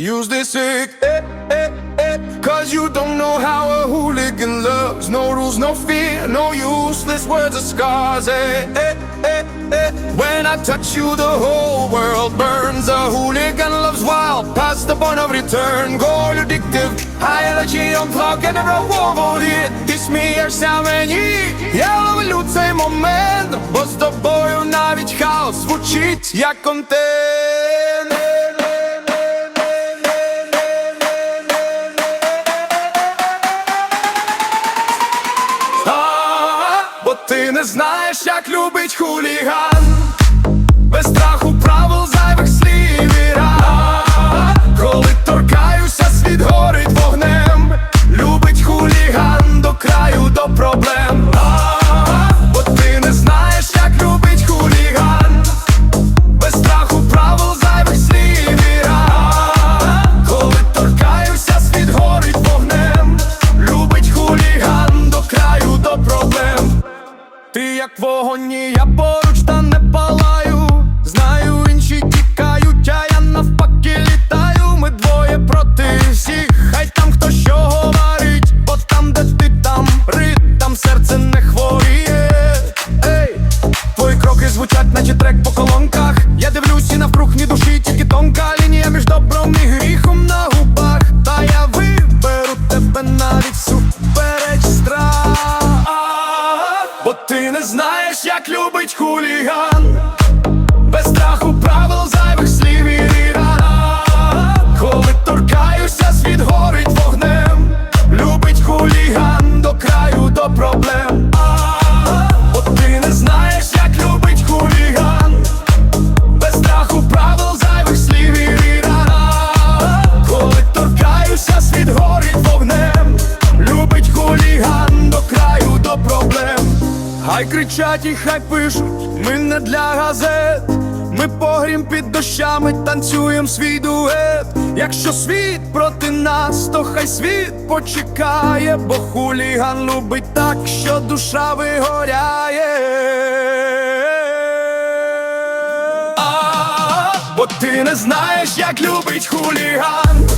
use this sick, eh, eh, eh, cause you don't know how a hooligan loves. No rules, no fear, no useless words or scars, eh, eh, eh, eh. When I touch you, the whole world burns. A hooligan loves wild, past the point of return. Goal addictive, high energy, unplug and never war it. Ти смієшся мені, я ловлю цей момент, бо з тобою навіть хаос звучить як контент. Не знаєш, як любить хуліган. Без страху правил зайвих слів і рад Коли торкаюся, світ горить вогнем. Любить хуліган до краю до проблем Ти як вогонь, я поруч та не палаю. Знаю, інші тікають, а я навпаки літаю. Ми двоє проти всіх, хай там хто що говорить Бо там, де ти там рит, там серце не хворіє. Ей, твої кроки звучать, наче трек по колонках. Я дивлюсь і навкруг ні душі, тільки тонка лінія між добром і гріхом як любить хуліган. Без Хай кричать і хай пишуть, ми не для газет. Ми погрім під дощами, танцюєм свій дует. Якщо світ проти нас, то хай світ почекає, бо хуліган любить так, що душа вигоряє. А, Бо ти не знаєш, як любить хуліган